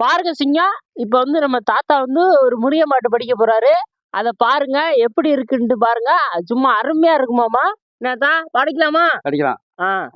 பாருங்க சிங்கம் இப்ப வந்து நம்ம தாத்தா வந்து ஒரு முனிய மாட்டு படிக்க போறாரு. அத பாருங்க எப்படி இருக்குன்ட்டு பாருங்க. சும்மா அருமையா இருக்குமாமா? என்னதா படிக்கலாமா படிக்கலாம்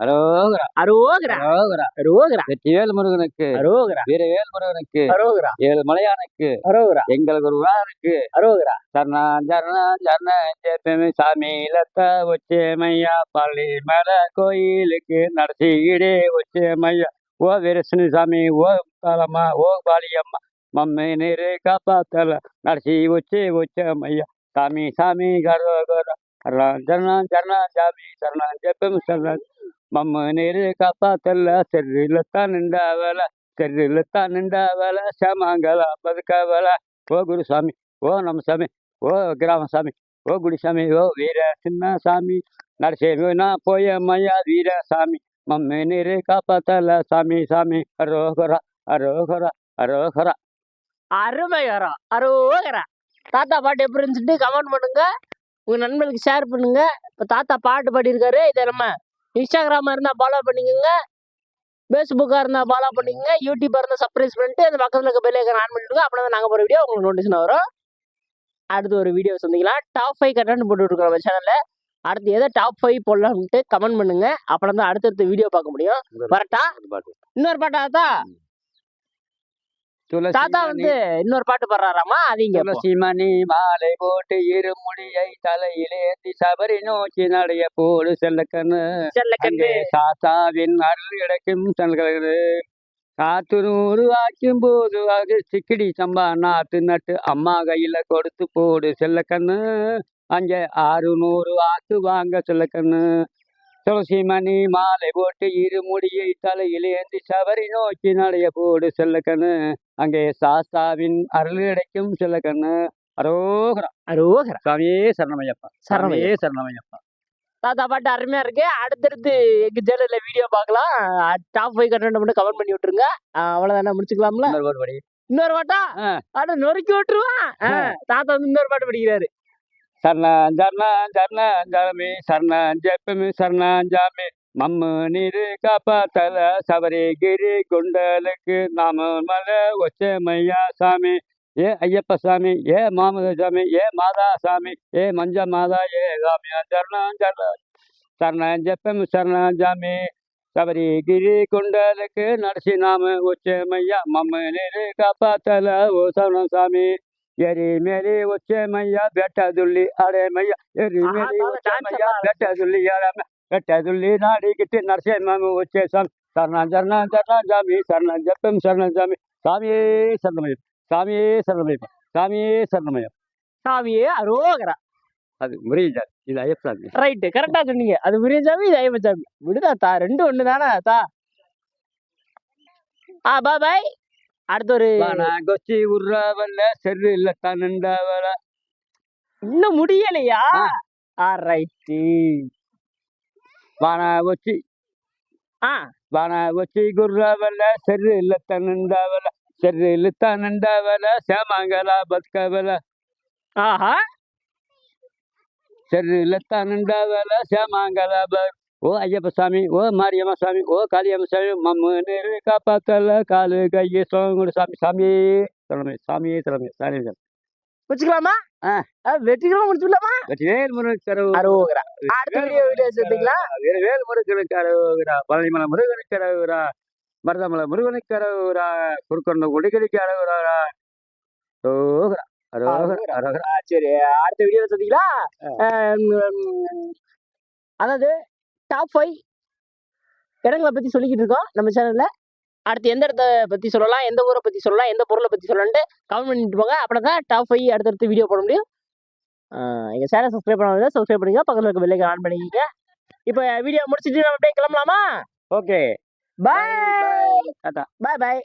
அரோகரா. அரோகரா. அரோகரா. அரோகரா. வெற்றிவேல் முருகனுக்கு அரோகரா. வீரவேல் முருகனுக்கு அரோகரா. ஏழு மலையானுக்கு. அரோகரா. எங்களுக்கு ஒரு வாருக்கு அரோகரா. சரணா சரணா சரண சாமி லத்த ஒச்சேமையா பள்ளி மல கோயிலுக்கு நடத்திடே ஒச்சேமையா. ஓ வீரசனி சாமி ஓ தாளம்மா ஓ பாலியம்மா. மம்மை நீரு காப்பாத்தல. நடத்தி ஒச்சே ஒச்சேமையா சாமி சாமி கரோகர சரணா சரணா சாமி. சரணா ஜெப்பம் சரணா மம்ம நீரு காப்பாத்தல. செர்ரில தான் நின்றாவல. செர்ரில தான் நின்றாவல சமாங்கல பதுக்கவல ஓ குருசாமி. ஓ நம்ம சாமி. ஓ கிராம சாமி. ஓ குடிசாமி. ஓ வீர சின்ன சாமி. நரசேமினா போய மையா வீர சாமி. மம்மி நீரு காப்பாத்தல. சாமி சாமி. அரோகரா அரோகரா. அருமைகரா அரோகரா. தாத்தா பாட்டு எப்படி இருந்துச்சுட்டு கமெண்ட் பண்ணுங்க. உங்க நண்பர்களுக்கு ஷேர் பண்ணுங்க. இப்ப தாத்தா பாட்டு பாடியிருக்காரு. இதை நம்ம இன்ஸ்டாகிராமா இருந்தா ஃபாலோ பண்ணிக்கோங்க. ஃபேஸ்புக்கா இருந்தா ஃபாலோ பண்ணிக்கோங்க. யூடியூபா இருந்தா சப்ஸ்கிரைப் பண்ணிட்டு அந்த பக்கத்துல இருக்க பெல் ஐக்கன் ஆன் பண்ணிடுங்க. அப்படின்னா தான் நாங்க போற வீடியோ உங்களுக்கு நோட்டிஃபிகேஷன் வரும். அடுத்து ஒரு வீடியோ சந்திக்கலாம். டாப் ஃபைவ் கண்டென்ட் போட்டு இருக்கோம் நம்ம சேனல்ல அடுத்து எதை டாப் ஃபைவ் போடலாம்ட்டு கமெண்ட் பண்ணுங்க. அப்புறம் தான் அடுத்தடுத்த வீடியோ பார்க்க முடியும். வரட்டா? இன்னொரு பாட்டா துளசி தாத்தா வந்து இன்னொரு பாட்டு பாடுறாராமா? அது இங்க துளசி மணி மாலை போட்டு இருமுடியை தலையிலேந்தி சபரி நோக்கி நடைய போடு செல்லக்கண்ணு. செல்ல அங்கே சாத்தாவின் அருள் கிடைக்கும் செல்கிறது காத்து நூறு ஆக்கும் போது அது சிக்கிடி சம்பா நாத்து நட்டு அம்மா கையில கொடுத்து போடு செல்லக்கண்ணு. அங்கே ஆறு நூறு ஆக்கு வாங்க செல்லக்கண்ணு. துளசி மணி மாலை போட்டு இருமுடியை தலையிலேந்தி சபரி நோக்கி நடைய போடு செல்லக்கண்ணு. அங்கே சாஸ்தாவின் அருள் கிடைக்கும் செல்லக்கண்ணு அரோகரா. அரோகரா. சாமியே சரணமையப்பா. சாமியே சரணமையப்பா தாத்தா பாட்டு அருமையா இருக்கு. அடுத்தடுத்து எங்க சேனல்ல வீடியோ பார்க்கலாம். டாப் ஃபைவ் கண்டென்ட் மட்டும் கமெண்ட் பண்ணி விட்டுருங்க. அவ்வளவுதானே முடிச்சுக்கலாம்ல? இன்னொரு ஒரு படி. இன்னொரு பாட்டா. அட நொறுக்கி விட்டுருவான். தாத்தா வந்து இன்னொரு பாட்டு படிக்கிறாரு. சரணம் சரணம் சரணம் மம்முனிரு காப்பாத்தல சபரிகிரி குண்டலுக்கு நாம மல ஒச்சமையா சாமி. ஏ ஐயப்ப சாமி ஏ மாமத சாமி ஏ மாதா சாமி ஏ மஞ்ச மாதா ஏ சாமியா சரணம் சரணம் சரணம் ஜப்பம் சரணம் சாமி சபரிகிரி குண்டலுக்கு நடசி நாம ஒச்சமையா. மம்முனிரு காப்பாத்தல ஓ சரணம் சாமி. எரி மேலி ஒச்சமையா பெட்டதுள்ளி அரேமையா எரி மேலி ஒச்சமையா பெட்டதுள்ளி அரேமையா వచ్చేమయ్యా అలా బెట్టదుల్లి అరేమ బెట్టదుల్లి నాడిగిట్టి నరసింహము వచ్చేసాం శరణం శరణం శరణం జామి శరణం చెప్పం శరణం జామి స్వామి శరణమయ్య స్వామి శరణమయ్య స్వామి శరణమయ్య சாமியே அரோகரா அது முறியஜார் இது ஐயப்ப சாமி ரைட்டு கரெக்டா சொன்னீங்க அது பெரிய சாமி இது ஐயப்ப சாமி விடுதா தா ரெண்டு ஒண்ணு தானே தா ஆ பா பாய் அடுத்த ஒரு கொச்சி உர்றாவல்ல செரு இல்ல தன்னண்டாவல இன்னும் முடியலையா ஆ. ஆ ரைட்டு వానావచ్చి వానావచ్చి గుర్రవల శరీర తనందావల శరీర తనందావల శ్యామంగళ బతుకవల ఆహా శరీర తనందావల శ్యామంగళ ఓ అయ్యప్ప స్వామి ఓ மாரியம்ம சாமி ஓ காளியம்ம சாமி மம்மனு காப்பாத்தல காலு கையை சோங்குடு சாமி சாமியே தலைமை சாமியே தலைமை சாமி ஆ, வெற்றிகரமா முடிச்சுக்கலாமா வேல் முருகனுக்கு அரோகரா அடுத்த வீடியோ வீடியோ சேர்த்துக்கலாம் வேல் முருகனுக்கு கரவுரா பழனிமலை முருகனுக்கு கரவுரா மருதமலை முருகனுக்கு கரவுரா குறுக்கொண்ட அரோகரா. அரோகரா. ஆ, சரி. அடுத்த வீடியோல ஆம், அதாவது டாப் ஃபைவ் இடங்களை பத்தி சொல்லிக்கிட்டு இருக்கோம் நம்ம சேனல்ல அடுத்து எந்த இடத்த பத்தி சொல்லலாம் எந்த ஊரை பத்தி சொல்லலாம் எந்த பொருளை பத்தி சொல்லலாம்ட்டு கமெண்ட் பண்ணிட்டு போங்க. அப்படின்னா தான் டாப் ஃபைவ் அடுத்தடுத்து வீடியோ போட முடியும். ஆ, எங்க சேனல் சப்ஸ்கிரைப் பண்ணாத சப்ஸ்கிரைப் பண்ணுங்க பக்கத்துல இருக்க பெல்லைக்கு ஆன் பண்ணிக்கங்க. இப்போ வீடியோ முடிச்சிட்டு நம்ம அப்படியே கிளம்பலாமா? ஓகே பாய் பாய் பாய்